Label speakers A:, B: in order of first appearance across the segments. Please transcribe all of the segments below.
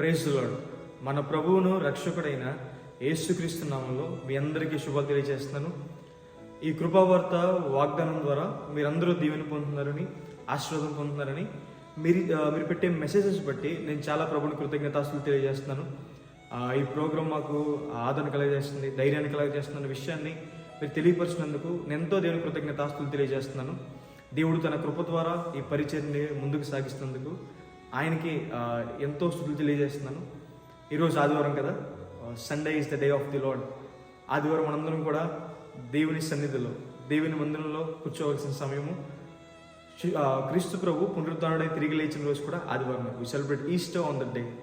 A: ప్రేసులాడు మన ప్రభువును రక్షకుడైన యేసుక్రీస్తు నామంలో మీ అందరికీ శుభాలు తెలియజేస్తున్నాను. ఈ కృపావార్త వాగ్దానం ద్వారా మీరందరూ దీవెని పొందుతున్నారని ఆశీర్వాదం పొందుతున్నారని మీరు మీరు పెట్టే మెసేజెస్ బట్టి నేను చాలా ప్రభుని కృతజ్ఞతాస్తులు తెలియజేస్తున్నాను. ఈ ప్రోగ్రామ్ మాకు ఆదరణ కలగజేస్తుంది ధైర్యాన్ని కలగజేస్తున్న విషయాన్ని మీరు తెలియపరిచినందుకు నేను ఎంతో దేవుని కృతజ్ఞతాస్తులు తెలియజేస్తున్నాను. దేవుడు తన కృప ద్వారా ఈ పరిచయని ముందుకు సాగిస్తున్నందుకు ఆయనకి ఎంతో స్థుతులు తెలియజేస్తున్నాను. ఈరోజు ఆదివారం కదా? Sunday is the day of the Lord ఆదివారం మనందరం కూడా దేవుని సన్నిధిలో దేవుని మందిరంలో కూర్చోవలసిన సమయము. క్రీస్తు ప్రభు పునరుద్ధారుడై తిరిగి లేచిన రోజు కూడా ఆదివారం. We celebrate Easter on the day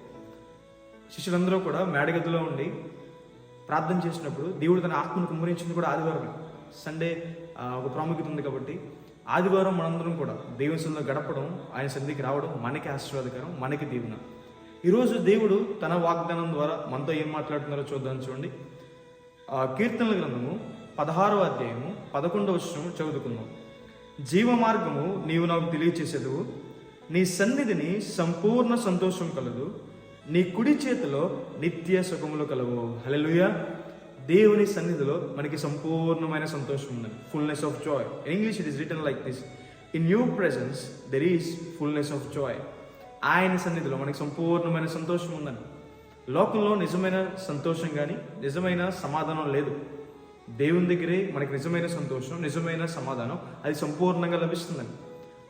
A: శిష్యులందరూ కూడా మేడగదిలో ఉండి ప్రార్థన చేసినప్పుడు దేవుడు తన ఆత్మను కుమ్మరించింది కూడా ఆదివారమే. సండే ఒక ప్రాముఖ్యత ఉంది కాబట్టి ఆదివారం మనందరం కూడా దేవుని గడపడం ఆయన సన్నిధికి రావడం మనకి ఆశీర్వాదకరం మనకి దీవెన. ఈరోజు దేవుడు తన వాగ్దానం ద్వారా మనతో ఏం మాట్లాడుతున్నారో చూద్దాం చూడండి. కీర్తనల గ్రంథము పదహారవ అధ్యాయము పదకొండవ వచనం చదువుకుందాం. జీవ మార్గము నీవు నాకు తెలియచేసేదు నీ సన్నిధిని సంపూర్ణ సంతోషం కలదు నీ కుడి చేతిలో నిత్య సుఖములు కలవు. హల్లెలూయా. దేవుని సన్నిధిలో మనకి సంపూర్ణమైన సంతోషం ఉన్నది. Fullness of joy in English it is written like this in you presence there is fullness of joy ఆయన సన్నిధిలో మనకి సంపూర్ణమైన సంతోషం ఉందని లోకంలో నిజమైన సంతోషం కానీ నిజమైన సమాధానం లేదు. దేవుని దగ్గరే మనకి నిజమైన సంతోషం నిజమైన సమాధానం అది సంపూర్ణంగా లభిస్తుందని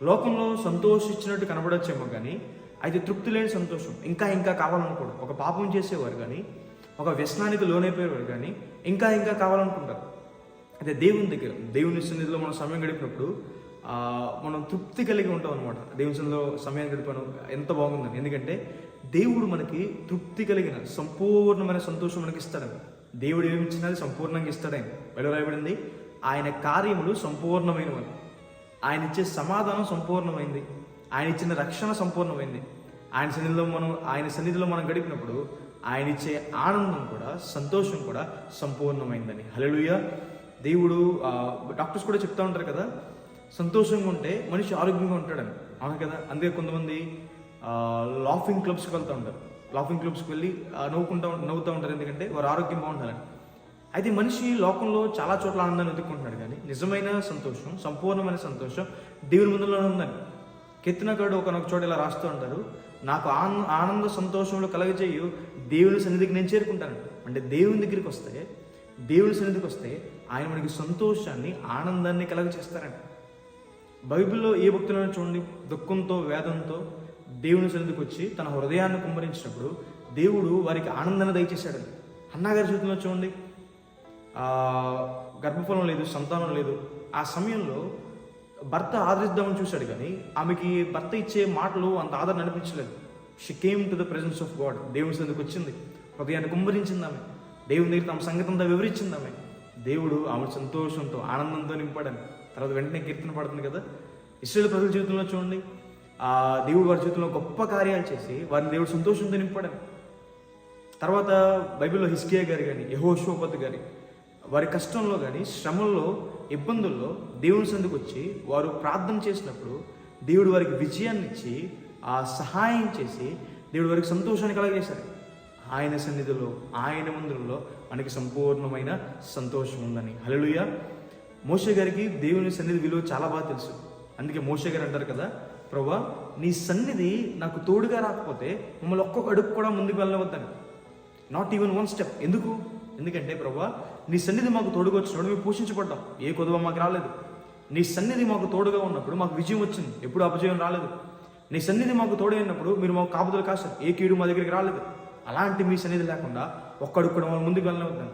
A: లోకంలో సంతోషించినట్టు కనబడచ్చేమో కానీ అది తృప్తి లేని సంతోషం ఇంకా ఇంకా కావాలనుకోవడం ఒక పాపం చేసేవారు కానీ ఒక వ్యసనానికి లోనైపోయేవాడు కానీ ఇంకా ఇంకా కావాలనుకుంటారు. అయితే దేవుని దగ్గర దేవుని సన్నిధిలో మనం సమయం గడిపినప్పుడు మనం తృప్తి కలిగి ఉంటాం అనమాట దేవుని సన్నిధిలో సమయం గడిపాను ఎంత బాగుందని. ఎందుకంటే దేవుడు మనకి తృప్తి కలిగిన సంపూర్ణమైన సంతోషం మనకి ఇస్తాడని దేవుడు ఏమి ఇచ్చినది సంపూర్ణంగా ఇస్తాడని వెళ్ళ రాయబడింది ఆయన కార్యములు సంపూర్ణమైనవని. ఆయన ఇచ్చే సమాధానం సంపూర్ణమైంది. ఆయన ఇచ్చిన రక్షణ సంపూర్ణమైంది. ఆయన సన్నిధిలో మనం ఆయన సన్నిధిలో మనం గడిపినప్పుడు ఆయన ఇచ్చే ఆనందం కూడా సంతోషం కూడా సంపూర్ణమైందని. హలలుయ దేవుడు డాక్టర్స్ కూడా చెప్తా ఉంటారు కదా సంతోషంగా ఉంటే మనిషి ఆరోగ్యంగా ఉంటాడని. అవును కదా? అందుకే కొంతమంది లాఫింగ్ క్లబ్స్కి వెళ్తూ ఉంటారు. లాఫింగ్ క్లబ్స్కి వెళ్ళి నవ్వుకుంటా నవ్వుతూ ఉంటారు. ఎందుకంటే వారు ఆరోగ్యం బాగుండాలని అయితే మనిషి లోకంలో చాలా చోట్ల ఆనందాన్ని వెతుక్కుంటున్నాడు కానీ నిజమైన సంతోషం సంపూర్ణమైన సంతోషం దేవుని ముందులోనే ఉందని. కెత్తినగాడు ఒకనొక చోట ఇలా రాస్తూ ఉంటారు. నాకు ఆనంద ఆనంద సంతోషంలో కలగజేయు దేవుని సన్నిధికి నేను చేరుకుంటాను. అంటే దేవుని దగ్గరికి వస్తే దేవుని సన్నిధికి వస్తే ఆయన మనకి సంతోషాన్ని ఆనందాన్ని కలగచేస్తారంట బైబిల్లో ఏ భక్తులను చూడండి? దుఃఖంతో వేదంతో దేవుని సన్నిధికి వచ్చి తన హృదయాన్ని కుమ్మరించినప్పుడు దేవుడు వారికి ఆనందాన్ని దయచేశాడు అన్నగారి జీవితంలో చూడండి. గర్భఫలం లేదు సంతానం లేదు. ఆ సమయంలో భర్త ఆదరిద్దామని చూశాడు కానీ ఆమెకి భర్త ఇచ్చే మాటలు అంత ఆదరణ అనిపించలేదు. She came to the presence of God దేవుని సందుకు వచ్చింది. హృదయాన్ని కుమ్మరించింది ఆమె. దేవుని దగ్గర తమ సంగతి అంతా వివరించింది ఆమె. దేవుడు ఆమె సంతోషంతో ఆనందంతో నింపాడని తర్వాత వెంటనే కీర్తన పడుతుంది కదా. ఇస్రాయల్ ప్రజల జీవితంలో చూడండి. ఆ దేవుడు వారి జీవితంలో గొప్ప కార్యాలు చేసి వారిని దేవుడు సంతోషంతో నింపాడని తర్వాత బైబిల్లో హిస్కియా గారి కానీ యహోషోపత్ గారి వారి కష్టంలో కానీ శ్రమల్లో ఇబ్బందుల్లో దేవుని సందుకు వచ్చి వారు ప్రార్థన చేసినప్పుడు దేవుడు వారికి విజయాన్ని ఇచ్చి ఆ సహాయం చేసి దేవుడు వారికి సంతోషాన్ని కలగజేశారు. ఆయన సన్నిధిలో ఆయన మందిరంలో మనకి సంపూర్ణమైన సంతోషం ఉందని. హలలుయ మోషే గారికి దేవుని సన్నిధి విలువ చాలా బాగా తెలుసు. అందుకే మోషే గారు అంటారు కదా ప్రభా నీ సన్నిధి నాకు తోడుగా రాకపోతే మమ్మల్ని ఒక్కొక్క అడుగు కూడా ముందుకు వెళ్ళవద్దని నాట్ ఈవెన్ వన్ స్టెప్ ఎందుకు? ఎందుకంటే ప్రభా నీ సన్నిధి మాకు తోడుగా వచ్చినప్పుడు మేము పోషించబడ్డాం. ఏ కొదవ మాకు రాలేదు. నీ సన్నిధి మాకు తోడుగా ఉన్నప్పుడు మాకు విజయం వచ్చింది. ఎప్పుడు అపజయం రాలేదు. నీ సన్నిధి మాకు తోడైనప్పుడు మీరు మాకు కాపుదలు కాశారు. ఏ కీడు మా దగ్గరికి రాలేదు. అలాంటి మీ సన్నిధి లేకుండా ఒక్కడు కూడా మనం ముందుకు వెళ్ళవద్దాం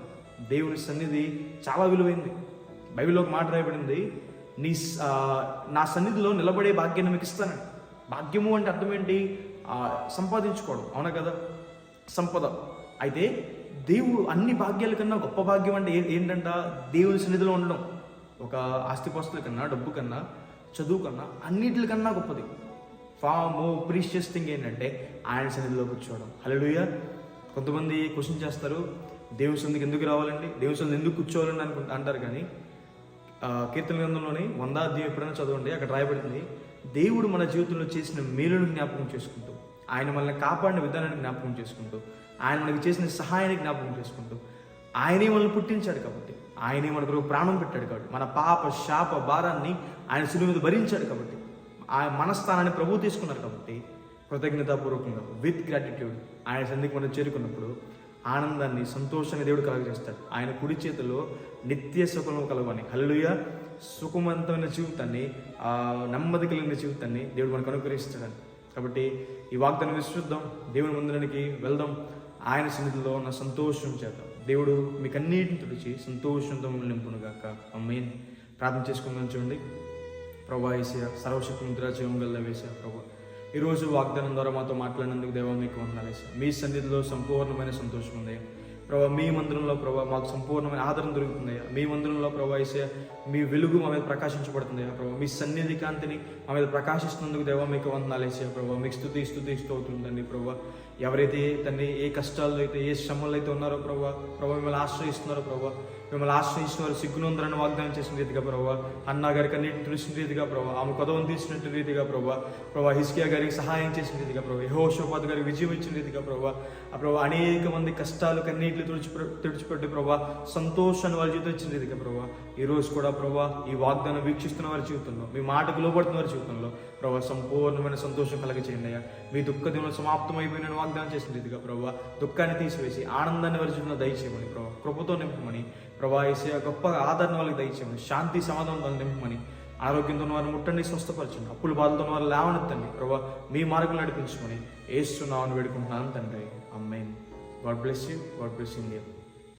A: దేవుని సన్నిధి చాలా విలువైంది. బైబిల్లో ఒక మాట రాయబడింది నీ స- నా సన్నిధిలో నిలబడే భాగ్యాన్ని మీకు ఇస్తానండి. భాగ్యము అంటే అర్థం ఏంటి? సంపాదించుకోవడం. అవునా కదా? సంపద. అయితే దేవుడు అన్ని భాగ్యాల కన్నా గొప్ప భాగ్యం అంటే ఏంటంట? దేవుని సన్నిధిలో ఉండడం. ఒక ఆస్తిపాస్తుల కన్నా డబ్బు కన్నా చదువు కన్నా అన్నిటికన్నా గొప్పది. ఫార్ మోర్ ప్రీషియస్ థింగ్ ఏంటంటే ఆయన సన్నిధిలో కూర్చోవడం. హలోయ కొంతమంది క్వశ్చన్ చేస్తారు దేవుని సన్నిధికి ఎందుకు రావాలండి? దేవుని సన్నిధి ఎందుకు కూర్చోవాలని అనుకుంటా అంటారు కానీ కీర్తన గ్రంథంలోని వందాధ్యాయం ఎప్పుడైనా చదవండి అక్కడ రాయబడింది దేవుడు మన జీవితంలో చేసిన మేలును జ్ఞాపకం చేసుకుంటూ ఆయన మనల్ని కాపాడిన విధానాన్ని జ్ఞాపకం చేసుకుంటూ ఆయన మనకి చేసిన సహాయాన్ని జ్ఞాపకం చేసుకుంటూ ఆయనే మనల్ని పుట్టించాడు కాబట్టి ఆయనే మన కొరకు ప్రాణం పెట్టాడు కాబట్టి మన పాప శాప భారాన్ని ఆయన సులువు మీద భరించాడు కాబట్టి ఆ మనస్థానాన్ని ప్రభువు ప్రభు తీసుకున్నారు కాబట్టి కృతజ్ఞతాపూర్వకంగా విత్ గ్రాటిట్యూడ్ ఆయన సంధికి మనం చేరుకున్నప్పుడు ఆనందాన్ని సంతోషాన్ని దేవుడు కలగజేస్తాడు. ఆయన కుడి చేతిలో నిత్య సుఖం కలవని హల్లుయ సుఖవంతమైన జీవితాన్ని నెమ్మది కలిగిన జీవితాన్ని దేవుడు మనకు అనుగ్రహిస్తాడు. కాబట్టి ఈ వాగ్దానం విశ్వద్దాం దేవుని మందిరానికి వెళ్దాం. ఆయన సన్నిధిలో ఉన్న సంతోషం చేత దేవుడు మీకు అన్నిటిని తుడిచి సంతోషంతో నింపును గాక అమ్మేన్ ప్రార్థన చేసుకుందాం చూడండి. ప్రభా ఏసయ సర్వశక్తి ముద్ర జీవం గల్ల వేసా ప్రభా ఈరోజు వాగ్దానం ద్వారా మాతో మాట్లాడినందుకు దేవా మీకు వందనాలు వేసా మీ సన్నిధిలో సంపూర్ణమైన సంతోషం ఉంది. ప్రభా మీ మందిరంలో ప్రభా మాకు సంపూర్ణమైన ఆదరణ దొరుకుతుందయ్యా మీ మందిరంలో ప్రభా ఇసే మీ వెలుగు మా మీద ప్రకాశించబడుతుంది ప్రభా. మీ సన్నిధి కాంతిని మా మీద ప్రకాశిస్తున్నందుకు దేవా మీకు వందనాలు వేసే ప్రభా. మీకు స్థుతి స్థుతి స్తోతుందండి ప్రభా. ఎవరైతే తండ్రి ఏ కష్టాల్లో అయితే ఏ శ్రమలు అయితే ఉన్నారో ప్రభా ప్రభా మిమ్మల్ని ఆశ్రయిస్తున్నారో ప్రభా మిమ్మల్ని ఆశ్రయించిన వారు సిగ్గునందరని వాగ్దానం చేసిన రీతిగా ప్రభావ అన్న గారికి అన్నిటి తెలిసిన రీతిగా ప్రభావ ఆమె కొదవం తీసినట్టు రీతిగా ప్రభావ ప్రభావ హిస్కియా గారికి సహాయం చేసిన రీతిగా ప్రభావ యహోషోపాద్ గారికి విజయం ఇచ్చిన రీతిగా ప్రభావ ఆ ప్రభావ అనేక మంది కష్టాలు కన్నీటిని తుడిచి తుడిచిపెట్టి ప్రభావ సంతోషాన్ని వాళ్ళ జీవితం ఇచ్చిన రీతిగా ప్రభావ ఈ రోజు కూడా ప్రభావ ఈ వాగ్దానం వీక్షిస్తున్న వారి జీవితంలో మీ మాటకు లోపడుతున్న వారి జీవితంలో ప్రభావ సంపూర్ణమైన సంతోషం కలగచేయండి అయ్యా. మీ దుఃఖ దినం సమాప్తం అయిపోయిన వాగ్దానం చేసిన రీతిగా ప్రభావ దుఃఖాన్ని తీసివేసి ఆనందాన్ని వారి జీవితంలో దయచేయమని ప్రభావ కృపతో నింపమని ప్రభా ఏసయ గొప్ప ఆదరణ వాళ్ళకి దయచేయమని శాంతి సమాధానం నింపమని ఆరోగ్యంతో ఉన్న వారిని ముట్టండి స్వస్థపరచండి అప్పులు బాధలతో ఉన్న వారు లేవనెత్తండి ప్రభా మీ మార్గం నడిపించమని ఏస్తున్నామని వేడుకుంటున్నాను తండ్రి. అమ్మాయి God bless you God bless India.